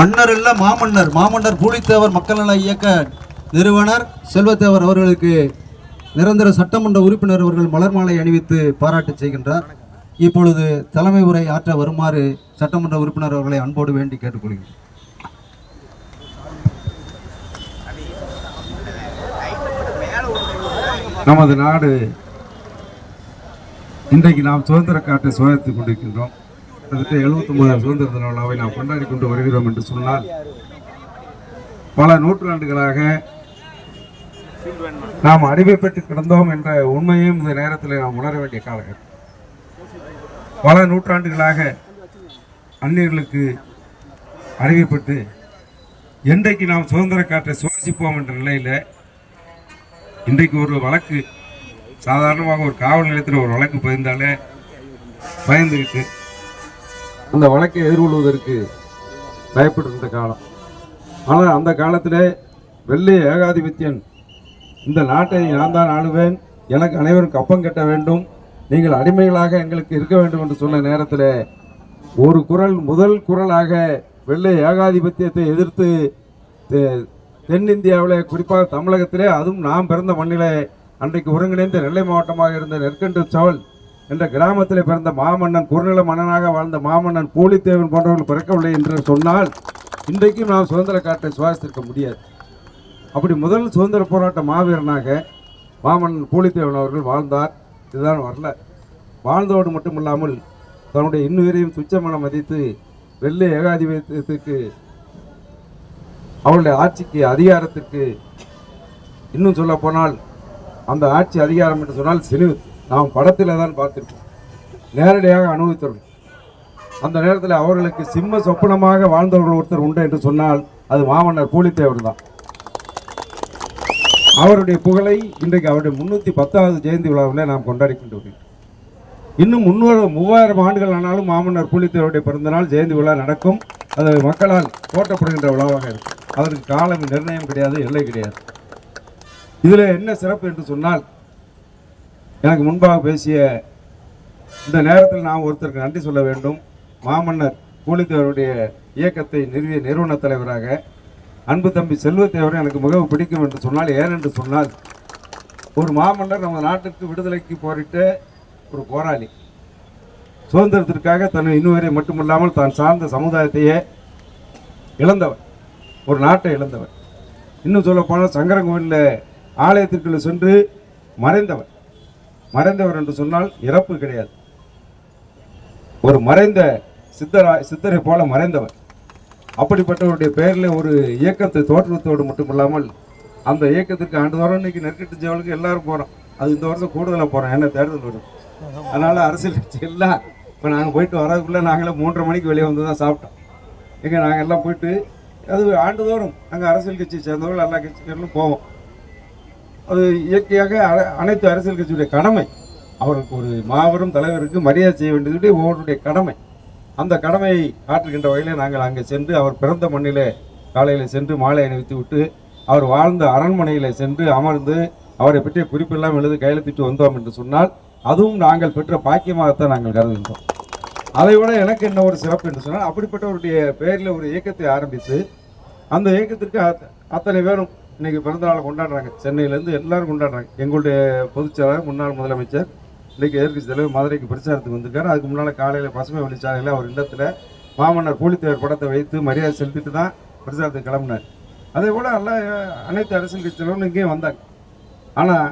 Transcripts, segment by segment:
மன்னர் இல்ல மாமன்னர். மாமன்னர் பூலித்தேவர் மக்கள் நல இயக்க நிறுவனர் செல்வத்தேவர் அவர்களுக்கு நிரந்தர சட்டமன்ற உறுப்பினர் அவர்கள் மலர் மாலை அணிவித்து பாராட்டு செய்கின்றார். இப்பொழுது தலைமை உரை ஆற்ற வருமாறு சட்டமன்ற உறுப்பினர் அவர்களை அன்போடு வேண்டி கேட்டுக்கொள்கிறேன். நமது நாடு இன்றைக்கு நாம் சுதந்திர காற்றை சுதந்திரத்துக் கொண்டிருக்கின்றோம். கிட்டத்தட்ட எழுபத்தி ஒன்பதாம் சுதந்திர தின விழாவை நாம் கொண்டாடி கொண்டு வருகிறோம் என்று சொன்னால் பல நூற்றாண்டுகளாக நாம் அடிமைப்பட்டு கிடந்தோம் என்ற உண்மையும் இந்த நேரத்தில் நாம் உணர வேண்டிய காலகட்டம். பல நூற்றாண்டுகளாக அந்நியர்களுக்கு அறிவிப்பட்டு என்றைக்கு நாம் சுதந்திர காற்றை சுவாசிப்போம் என்ற நிலையில் இன்றைக்கு ஒரு வழக்கு சாதாரணமாக ஒரு காவல் நிலையத்தில் ஒரு வழக்கு பதிந்தாலே பயந்துக்கிட்டு அந்த வழக்கை எதிர்கொள்வதற்கு பயப்பட்டிருந்த காலம். ஆனால் அந்த காலத்தில் வெள்ளை ஏகாதிபத்தியன் இந்த நாட்டை நான் தான் ஆளுவேன் எனக்கு அனைவரும் கப்பம் கட்ட வேண்டும் நீங்கள் அடிமைகளாக எங்களுக்கு இருக்க வேண்டும் என்று சொன்ன நேரத்தில் ஒரு குரல் முதல் குரலாக வெள்ளை ஏகாதிபத்தியத்தை எதிர்த்து தெ- குறிப்பாக தமிழகத்திலே அதுவும் நாம் பிறந்த மண்ணிலே அன்றைக்கு ஒருங்கிணைந்த நெல்லை மாவட்டமாக இருந்த நெற்கன்று சவல் என்ற கிராமத்தில் பிறந்த மாமன்னன் குறுநில மன்னனாக வாழ்ந்த மாமன்னன் போலித்தேவன் போன்றவர்கள் பிறக்கவில்லை என்று சொன்னால் இன்றைக்கும் நாம் சுதந்திர காற்றை சுவாசித்திருக்க முடியாது. அப்படி முதல் சுதந்திர போராட்ட மாவீரனாக மாமன்னன் போலித்தேவன் அவர்கள் வாழ்ந்தார். இதுதான் வரல வாழ்ந்தோடு மட்டுமில்லாமல் தன்னுடைய இன்னுயிரையும் துச்சமென மதித்து வெள்ளை ஏகாதிபத்தியத்துக்கு அவருடைய ஆட்சிக்கு அதிகாரத்திற்கு இன்னும் சொல்ல போனால் அந்த ஆட்சி அதிகாரம் என்று சொன்னால் சினு நாம் படத்தில் தான் பார்த்துருக்கோம். நேரடியாக அனுபவித்தவர்கள் அந்த நேரத்தில் அவர்களுக்கு சிம்ம சொப்பனமாக வாழ்ந்தவர்கள் ஒருத்தர் உண்டு என்று சொன்னால் அது மாமன்னர் பூலித்தேவர் தான். அவருடைய புகழை இன்றைக்கு அவருடைய முன்னூற்றி பத்தாவது ஜெயந்தி விழாவில் நாம் கொண்டாடிக்கின்றோம் வருகிறோம். இன்னும் முன்னூறு மூவாயிரம் ஆண்டுகள் ஆனாலும் மாமன்னர் பூலித்தேவருடைய பிறந்தநாள் ஜெயந்தி விழா நடக்கும். அது மக்களால் போற்றப்படுகின்ற விழாவாக இருக்கும். அதற்கு காலம் நிர்ணயம் கிடையாது எல்லை கிடையாது. இதில் என்ன சிறப்பு என்று சொன்னால் எனக்கு முன்பாக பேசிய இந்த நேரத்தில் நாம் ஒருத்தருக்கு நன்றி சொல்ல வேண்டும். மாமன்னர் கூலித்தேவருடைய இயக்கத்தை நிறுவிய நிறுவன தலைவராக அன்பு தம்பி செல்வத்தேவரை எனக்கு மிகவும் பிடிக்கும் என்று சொன்னால் ஏனென்று சொன்னால் ஒரு மாமன்னர் நம்ம நாட்டுக்கு விடுதலைக்கு போரிட்ட ஒரு போராளி. சுதந்திரத்திற்காக தன் இன்னுவரை மட்டுமில்லாமல் தான் சார்ந்த சமுதாயத்தையே இழந்தவர். ஒரு நாட்டை இழந்தவர். இன்னும் சொல்லப்போனால் போனால் ஆலயத்திற்குள்ளே சென்று மறைந்தவர். மறைந்தவர் என்று சொன்னால் இறப்பு கிடையாது. ஒரு மறைந்த சித்தரா சித்தரை போல மறைந்தவர். அப்படிப்பட்டவருடைய பெயரில் ஒரு இயக்கத்தை தோற்றுவித்தோடு மட்டுமில்லாமல் அந்த இயக்கத்திற்கு ஆண்டுதோறும் இன்னைக்கு நெற்கட்டு ஜெவலுக்கு எல்லாரும் போகிறோம் அது இந்த வருஷம் கூடுதலாக போகிறோம் என்ன தேர்தல் வரும். அதனால் அரசியல் கட்சி எல்லாம் இப்போ நாங்கள் போயிட்டு வரதுக்குள்ளே நாங்களே மூன்றரை மணிக்கு வெளியே வந்து தான் சாப்பிட்டோம். எங்கே நாங்கள் எல்லாம் போயிட்டு அது ஆண்டுதோறும் நாங்கள் அரசியல் கட்சியை சேர்ந்தவர்கள் எல்லா கட்சிகளும் போவோம். அது இயற்கையாக அனைத்து அரசியல் கட்சியுடைய கடமை. அவருக்கு ஒரு மாபெரும் தலைவருக்கு மரியாதை செய்ய வேண்டியது ஒவ்வொருடைய கடமை. அந்த கடமையை ஆற்றுகின்ற வகையில் நாங்கள் அங்கே சென்று அவர் பிறந்த மண்ணிலே காலையில் சென்று மாலை அணிவித்து விட்டு அவர் வாழ்ந்த அரண்மனையில் சென்று அமர்ந்து அவரை பற்றிய குறிப்பெல்லாம் எழுதி கையெழுத்திட்டு வந்தோம் என்று சொன்னால் அதுவும் நாங்கள் பெற்ற பாக்கியமாகத்தான் நாங்கள் கருதுகின்றோம். அதை விட எனக்கு என்ன ஒரு சிறப்பு என்று சொன்னால் அப்படிப்பட்டவருடைய பெயரில் ஒரு இயக்கத்தை ஆரம்பித்து அந்த இயக்கத்திற்கு அத்தனை பேரும் இன்னைக்கு பிறந்தநாளை கொண்டாடுறாங்க. சென்னையிலேருந்து எல்லாரும் கொண்டாடுறாங்க. எங்களுடைய பொதுச்செயலாளர் முன்னாள் முதலமைச்சர் இன்னைக்கு எதிர்கட்சி தலைவர் மதுரைக்கு பிரச்சாரத்துக்கு வந்திருக்காரு. அதுக்கு முன்னால் காலையில் பசுமை வழிச்சாலையில் அவர் இல்லத்தில் மாமன்னர் பூலித்தேவர் படத்தை வைத்து மரியாதை செலுத்திட்டு தான் பிரச்சாரத்துக்கு கிளம்புனார். அதே போல் எல்லா அனைத்து அரசியல் கட்சி தலைவரும் இங்கேயும் வந்தாங்க. ஆனால்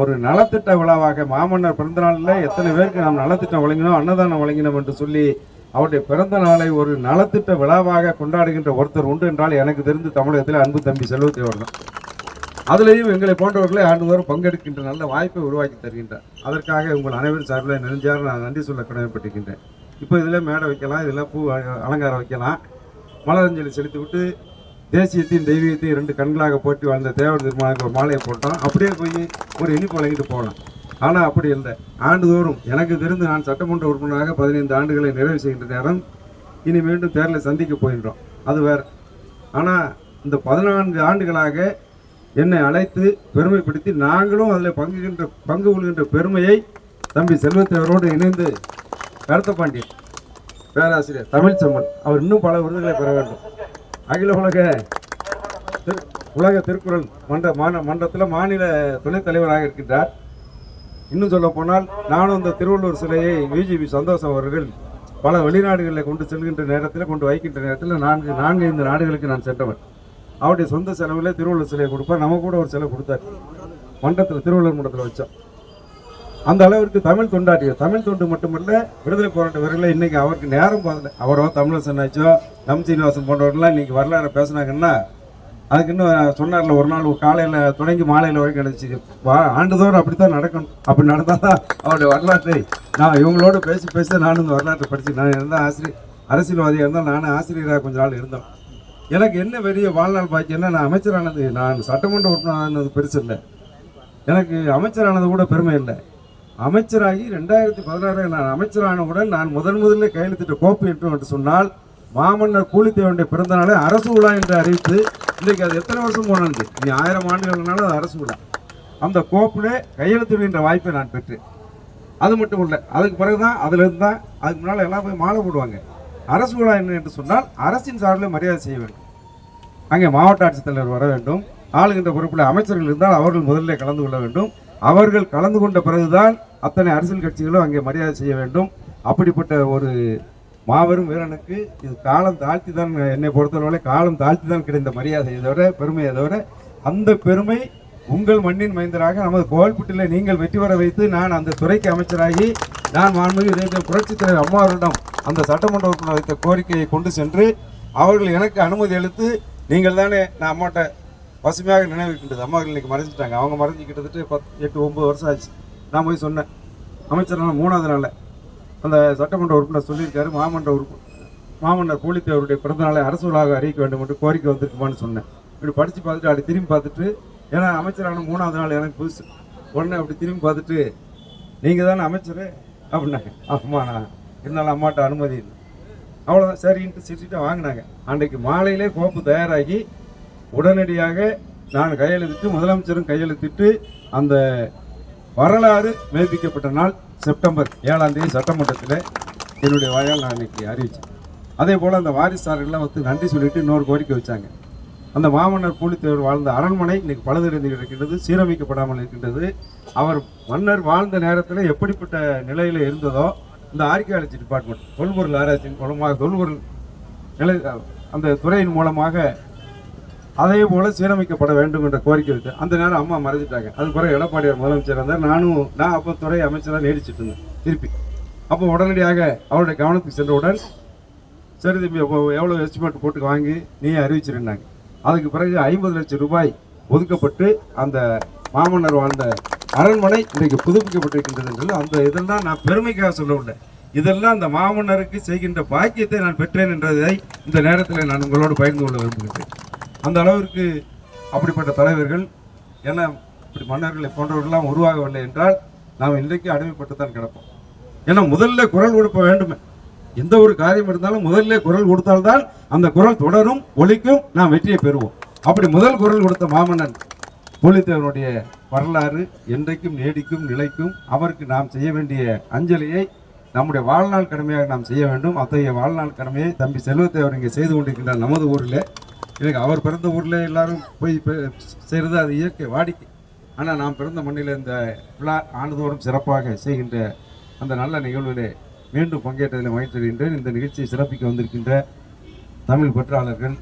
ஒரு நலத்திட்ட விழாவாக மாமன்னர் பிறந்த நாளில் எத்தனை பேருக்கு நாம் நலத்திட்டம் வழங்கினோம் அன்னதானம் வழங்கினோம் என்று சொல்லி அவருடைய பிறந்த நாளை ஒரு நலத்திட்ட விழாவாக கொண்டாடுகின்ற ஒருத்தர் உண்டு என்றால் எனக்கு தெரிந்து தமிழகத்தில் அன்பு தம்பி செல்வத்தேவர் தான். அதுலேயும் எங்களை போன்றவர்களை ஆண்டுதோறும் பங்கெடுக்கின்ற நல்ல வாய்ப்பை உருவாக்கி தருகின்றார். அதற்காக உங்கள் அனைவரும் சார்பில் நெருஞ்சார் நான் நன்றி சொல்ல கடமைப்பட்டிருக்கின்றேன். இப்போ இதில் மேடை வைக்கலாம் இதில் பூ அலங்காரம் வைக்கலாம். மலரஞ்சலி செலுத்தி விட்டு தேசியத்தையும் தெய்வீகத்தையும் ரெண்டு கண்களாக போட்டி வாழ்ந்த தேவர் திருமணக்கு ஒரு மாலையை போட்டோம். அப்படியே போய் ஒரு இனிப்பு வழங்கிட்டு போகலாம். ஆனால் அப்படி இல்லை. ஆண்டுதோறும் எனக்கு தெரிந்து நான் சட்டமன்ற உறுப்பினராக பதினைந்து ஆண்டுகளை நிறைவு செய்கின்ற நேரம் இனி மீண்டும் தேர்தலை சந்திக்க போகின்றோம். அது வேறு. ஆனால் இந்த பதினான்கு ஆண்டுகளாக என்னை அழைத்து பெருமைப்படுத்தி நாங்களும் அதில் பங்குகின்ற பங்கு கொள்கின்ற பெருமையை தம்பி செல்வத்தேவரோடு இணைந்து கருத்த பாண்டியன் பேராசிரியர் தமிழ் செம்மன் அவர் இன்னும் பல விருதுகளை பெற வேண்டும். அகில உலக திரு- உலக திருக்குறள் மன்ற மாநில மன்றத்தில் மாநில துணைத் தலைவராக இருக்கின்றார். இன்னும் சொல்ல போனால் நானும் இந்த திருவள்ளூர் சிலையை விஜிபி சந்தோஷம் அவர்கள் பல வெளிநாடுகளில் கொண்டு செல்கின்ற நேரத்தில் கொண்டு வைக்கின்ற நேரத்தில் நான்கு நான்கு ஐந்து நாடுகளுக்கு நான் சென்றவன். அவருடைய சொந்த செலவில் திருவள்ளூர் சிலையை கொடுப்பார். நம்ம கூட ஒரு சிலை கொடுத்தார். மன்றத்தில் திருவள்ளுவர் மன்றத்தில் வச்சோம். அந்த அளவிற்கு தமிழ் தொண்டாட்டியர் தமிழ் தொண்டு மட்டுமல்ல விடுதலை போராட்ட வீரர்களை இன்னைக்கு அவருக்கு நேரம் பார்த்து அவரோ தமிழசன் ஆச்சோ நம் சீனிவாசன் போன்றவர்கள்லாம் இன்னைக்கு வரலாறு பேசினாங்கன்னா அதுக்கு இன்னும் சொன்னார்ல ஒரு நாள் காலையில் தொடங்கி மாலையில் வரைக்கும் கிடச்சி வா ஆண்டுதோறும் அப்படி தான் நடக்கணும். அப்படி நடந்தால் தான் அவருடைய வரலாற்றை நான் இவங்களோட பேசி பேசி நானும் இந்த வரலாற்றை படித்து நான் இருந்தால் ஆசிரியர் அரசியல்வாதியாக இருந்தால் நானும் ஆசிரியராக கொஞ்ச நாள் இருந்தோம் எனக்கு என்ன பெரிய வாழ்நாள் பாக்கியம்னா நான் அமைச்சரானது நான் சட்டமன்ற உறுப்பினரானது பெருசு இல்லை. எனக்கு அமைச்சரானது கூட பெருமை இல்லை. அமைச்சராகி ரெண்டாயிரத்தி பதினாறு நான் அமைச்சரானவுடன் நான் முதன் முதலில் கையெழுத்திட்ட கோப்பு என்று சொன்னால் மாமன்னர் கூலித்தேவனுடைய பிறந்த நாளை அரசு விழா என்று அறிவித்து இன்றைக்கு அது எத்தனை வருஷம் போனது இனி ஆயிரம் ஆண்டுகள்னால அது அரசு விழா. அந்த கோப்பிலே கையெழுத்திடுகின்ற வாய்ப்பை நான் பெற்றேன். அது மட்டும் இல்லை அதுக்கு பிறகு தான் அதுலேருந்து தான் அதுக்கு முன்னால் எல்லாம் போய் மாலை போடுவாங்க. அரசு விழா என்ன என்று சொன்னால் அரசின் சார்பில் மரியாதை செய்ய வேண்டும். அங்கே மாவட்ட ஆட்சித்தலைவர் வர வேண்டும். ஆளுகின்ற பொறுப்பில் அமைச்சர்கள் இருந்தால் அவர்கள் முதல்ல கலந்து கொள்ள வேண்டும். அவர்கள் கலந்து கொண்ட பிறகுதான் அத்தனை அரசியல் கட்சிகளும் அங்கே மரியாதை செய்ய வேண்டும். அப்படிப்பட்ட ஒரு மாபெரும் வீரனுக்கு இது காலம் தாழ்த்தி தான் என்னை பொறுத்தளவில் காலம் தாழ்த்தி தான் கிடைத்த மரியாதை. இதோட பெருமையை தவிர அந்த பெருமை உங்கள் மண்ணின் மைந்தராக நமது கோவில்பட்டியில் நீங்கள் வெற்றி பெற வைத்து நான் அந்த துறைக்கு அமைச்சராகி நான் மாண்புமிகு தேசிய புரட்சித் தலைவர் அம்மாவரிடம் அந்த சட்டமன்ற உறுப்பினர் வைத்த கோரிக்கையை கொண்டு சென்று அவர்கள் எனக்கு அனுமதி அளித்து நீங்கள் தானே நான் அம்மாட்ட பசுமையாக நினைவிருக்கின்றது அம்மாவர்கள் இன்றைக்கி மறைஞ்சிட்டாங்க. அவங்க மறைஞ்சு கிட்டத்தட்ட பத் எட்டு ஒம்பது வருஷம் ஆச்சு. நான் போய் சொன்னேன். அமைச்சர் நாள் மூணாவது நாளில் அந்த சட்டமன்ற உறுப்பினர் சொல்லியிருக்காரு மாமன்ற உறுப்பு மாமன்னர் பூலித்தேவருடைய பிறந்தநாளை அரசு விழாக அறிவிக்க வேண்டும் என்று கோரிக்கை வந்திருக்குமான்னு சொன்னேன். இப்படி படித்து பார்த்துட்டு அப்படி திரும்பி பார்த்துட்டு ஏன்னா அமைச்சரான மூணாவது நாள் எனக்கு புதுசு. உடனே அப்படி திரும்பி பார்த்துட்டு நீங்கள் தானே அமைச்சர்? அப்படின்னாங்க. ஆமா நான் இருந்தாலும் அம்மாட்ட அனுமதி இல்லை. அவ்வளோதான் சரின்ட்டு சிரிச்சுட்டு வாங்கினாங்க. அன்றைக்கு மாலையிலே கோப்பு தயாராகி உடனடியாக நான் கையெழுத்திட்டு முதலமைச்சரும் கையெழுத்திட்டு அந்த வரலாறு மெய்ப்பிக்கப்பட்ட நாள் செப்டம்பர் ஏழாம் தேதி சட்டமன்றத்தில் என்னுடைய வாயால் நான் இன்னைக்கு அறிவித்தேன் அதே போல் அந்த வாரிசார்கள்லாம் வந்து நன்றி சொல்லிட்டு இன்னொரு கோரிக்கை வச்சாங்க. அந்த மாமன்னர் பூலித்தேவர் வாழ்ந்த அரண்மனை இன்னைக்கு பழுதடைந்து இருக்கின்றது சீரமைக்கப்படாமல் இருக்கின்றது. அவர் மன்னர் வாழ்ந்த நேரத்தில் எப்படிப்பட்ட நிலையில் இருந்ததோ இந்த ஆர்கியாலஜி டிபார்ட்மெண்ட் தொல்பொருள் ஆராய்ச்சியின் மூலமாக தொல்பொருள் நிலை அந்த துறையின் மூலமாக அதே போல சீரமைக்கப்பட வேண்டும் என்ற கோரிக்கை இருக்கு அந்த நேரம் அம்மா மறைஞ்சிட்டாங்க. அது பிறகு எடப்பாடியார் முதலமைச்சர் இருந்தார். நானும் நான் அப்போ துறை அமைச்சராக நீடிச்சிட்டு இருந்தேன் திருப்பி. அப்போ உடனடியாக அவருடைய கவனத்துக்கு சென்றவுடன் சரி தம்பி அப்போ எவ்வளோ எஸ்டிமேட் போட்டு வாங்கி நீயே அறிவிச்சிருந்தாங்க. அதுக்கு பிறகு ஐம்பது லட்சம் ரூபாய் ஒதுக்கப்பட்டு அந்த மாமன்னர் வாழ்ந்த அரண்மனை இன்றைக்கு புதுப்பிக்கப்பட்டிருக்கின்றது என்று அந்த இதெல்லாம் நான் பெருமைக்காக சொல்லவில்லை இதெல்லாம் அந்த மாமன்னருக்கு செய்கின்ற பாக்கியத்தை நான் பெற்றேன் என்றதை இந்த நேரத்தில் நான் உங்களோடு பகிர்ந்து கொள்ள விரும்புகிறேன் அந்த அளவிற்கு அப்படிப்பட்ட தலைவர்கள் ஏன்னா இப்படி மன்னர்களை போன்றவர்கள்லாம் உருவாகவில்லை என்றால் நாம் இன்றைக்கு அடிமைப்பட்டு தான் கிடப்போம். ஏன்னா முதல்ல குரல் கொடுப்ப வேண்டுமே. எந்த ஒரு காரியம் இருந்தாலும் முதல்ல குரல் கொடுத்தால்தான் அந்த குரல் தொடரும் ஒலிக்கும் நாம் வெற்றியை பெறுவோம். அப்படி முதல் குரல் கொடுத்த மாமன்னன் பூலித்தேவனுடைய வரலாறு என்றைக்கும் நீடிக்கும் நிலைக்கும் அவருக்கு நாம் செய்ய வேண்டிய அஞ்சலியை நம்முடைய வாழ்நாள் கடமையாக நாம் செய்ய வேண்டும். அத்தகைய வாழ்நாள் கடமையை தம்பி செல்வத்தேவர் இங்கே செய்து கொண்டிருக்கின்றார் நமது ஊரில். எனக்கு அவர் பிறந்த ஊரில் எல்லாரும் போய் செய்கிறது அது இயற்கை வாடிக்கை. ஆனால் நாம் பிறந்த மண்ணில் இந்த விழா ஆண்டுதோறும் சிறப்பாக செய்கின்ற அந்த நல்ல நிகழ்வுகளை மீண்டும் பங்கேற்றதில் மகிழ்ச்சியடைகின்றேன் இந்த நிகழ்ச்சியை சிறப்பிக்க வந்திருக்கின்ற தமிழ் பற்றாளர்கள்